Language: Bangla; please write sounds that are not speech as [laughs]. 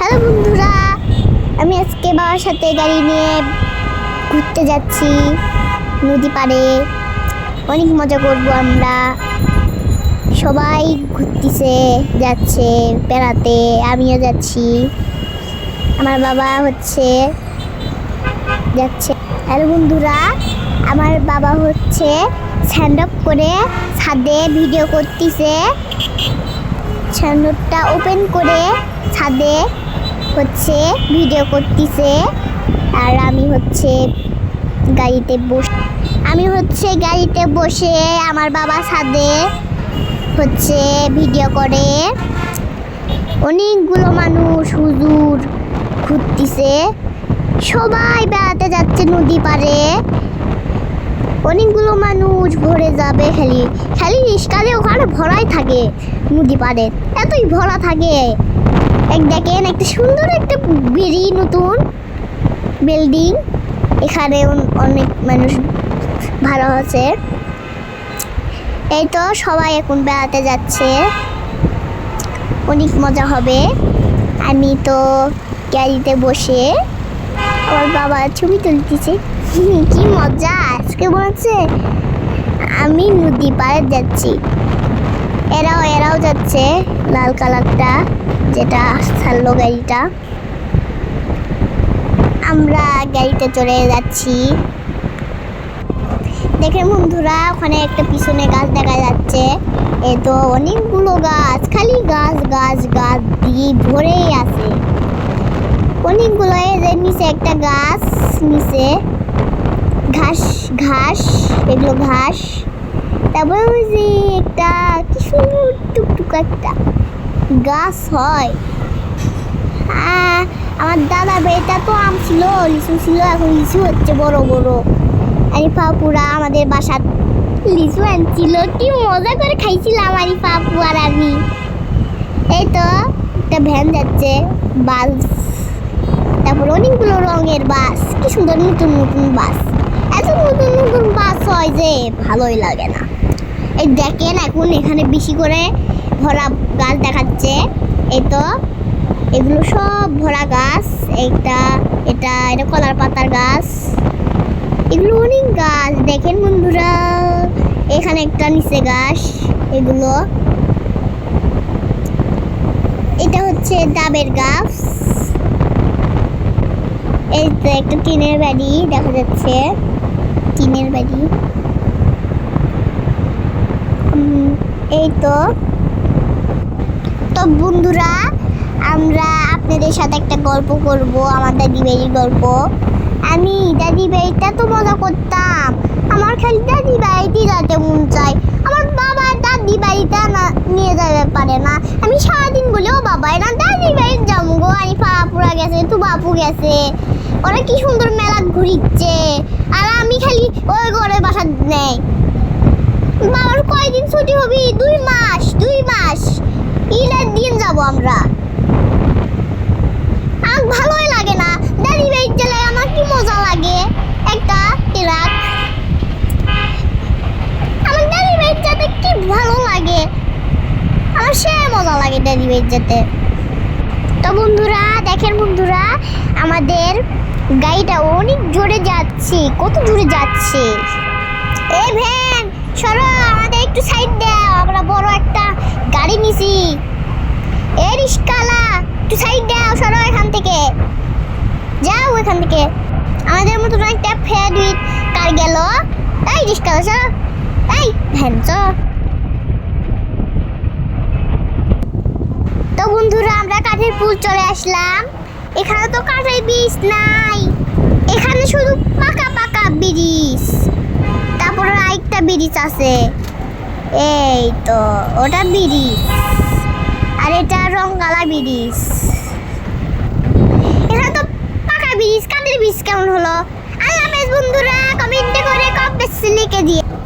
হ্যালো বন্ধুরা, আমি আজকে বাবার সাথে গাড়ি নিয়ে ঘুরতে যাচ্ছি, নদী পাড়ে। অনেক মজা করব আমরা। সবাই ঘুরতেছে, যাচ্ছে, বেড়াতে, আমিও যাচ্ছি। আমার বাবা হচ্ছে, যাচ্ছে। হ্যালো বন্ধুরা, আমার বাবা হচ্ছে স্ট্যান্ড আপ করে ছাদে ভিডিও করতেছে। চ্যানেলটা ওপেন করে ছাদে হচ্ছে ভিডিও করতেছে। আর আমি হচ্ছে গাড়িতে বস, আমি হচ্ছে গাড়িতে বসে আমার বাবা ছাদে হচ্ছে ভিডিও করে। অনেকগুলো মানুষ হুজুর ঘুরতেছে। সবাই বেড়াতে যাচ্ছে নদী পারে অনেকগুলো মানুষ ভরে যাবে খালি খালি রিস্কালে ওখানে ভরাই থাকে নদী পারে এতই ভরা থাকে। এক দেখেন, একটা সুন্দর একটা বিড়ি নতুন বিল্ডিং এখানে অনেক মানুষ ভালো আছে। এই তো সবাই এখন বেড়াতে যাচ্ছে। অনেক মজা হবে। আমি তো গাড়িতে বসে আমার বাবা ছবি তুলতেছে। [laughs] কি মজা, আজকে বলছে আমি নদী পাড়ে যাচ্ছি। এরাও এরাও যাচ্ছে লাল কালারটা। যেটা ছাড়লো গাড়িটা। আমরা গাড়িতে চলে যাচ্ছি। দেখেন বন্ধুরা, ওখানে একটা পিছনে গাছ দেখা যাচ্ছে। এ তো অনেকগুলো গাছ, খালি গাছ গাছ গাছ দিয়ে ভরেই আছে। অনেকগুলো যে নিচে একটা গাছ, নিচে ঘাস ঘাস, এগুলো ঘাস। তারপরে ওই যে একটা, কি সুন্দর টুকটুক একটা গাছ হয়। আহ, আমার দাদা বেটা তো আম ছিল লিচু ছিল এখন লিচু হচ্ছে বড় বড়। আমি পাপুরা আমাদের বাসার লিচু আনছিল কি মজা করে খাইছিলাম আমি পাপু আর আমি। এই তো একটা ভ্যান যাচ্ছে বাস। তারপর অনেকগুলো রঙের বাস কি সুন্দর নতুন নতুন বাস। এত নতুন নতুন বাস হয় যে ভালোই লাগে না। এই দেখেন এখন এখানে বেশি করে ভরা গাছ দেখাচ্ছে। এই তো, এগুলো সব ভরা গাছ। এটা এটা এটা কলার পাতার গাছ। এগুলো অনেক গাছ, দেখেন বন্ধুরা। এখানে একটা নিচে গাছ এগুলো। এটা হচ্ছে ডাবের গাছ। এই তো একটা টিনের বাড়ি দেখা যাচ্ছে। টিনের বাড়ি। এই তো। তো বন্ধুরা, আমরা আপনাদের সাথে একটা গল্প করব, আমার দাদি বাড়ির গল্প। আমি দাদি বাড়িটা তো মজা করতাম। আমার খালি দাদি বাড়িতে যেতে মন চায়। আমার বাবা দাদি বাড়িটা না, নিয়ে যাবে পারে না। আমি সারাদিন বলেও বাবা না, দাদি বাড়ির যাব গো। আমি পাপুরা গেছে, তু বাপু গেছে। ওরা কি সুন্দর মেলা ঘুরিচ্ছে। আর আমি খালি ওই ঘরে বাসা কয়দিন ছুটি হবে দুই মাস দুই মাস। ঈদের দিন যাব আমরা। আমার ভালোই লাগে না। দাদি বাড়ির গেলে আমার কি মজা লাগে? একটা ট্রাক। আমার দাদি বাড়ির যেতে কি ভালো লাগে? আমার সে মজা লাগে দাদি বাড়ির যেতে। তো বন্ধুরা, দেখেন বন্ধুরা, আমাদের গাড়িটা অনেক জোরে যাচ্ছে, কত জোরে যাচ্ছে। এই ভ্যান, সরো। একটু সাইড দাও আমরা বড় একটা গাড়ি নিছি। এই রিস্কালা, একটু সাইড দাও সরো এখান থেকে। যাও এখান থেকে। আমাদের মতো একটা ফেয়ার উইথ কার গেল? এই রিস্কালা, সরো। এই, ভ্যান তো বন্ধুরা, আমরা কাঠের পুল চলে আসলাম। এখানে তো কাঠের বীজ নাই। এখানে শুধু পাকা পাকা ব্রিজ। তারপরে আরেকটা ব্রিজ আছে। এই তো, ওটা ব্রিজ। আর এটা রং রঙ্গালা ব্রিজ। এটা তো পাকা ব্রিজ কাঠের ব্রিজ কেমন হলো? আল্লাহ বেশ বন্ধুরা কমেন্টে করে কমেন্ট লিখে দিয়ে।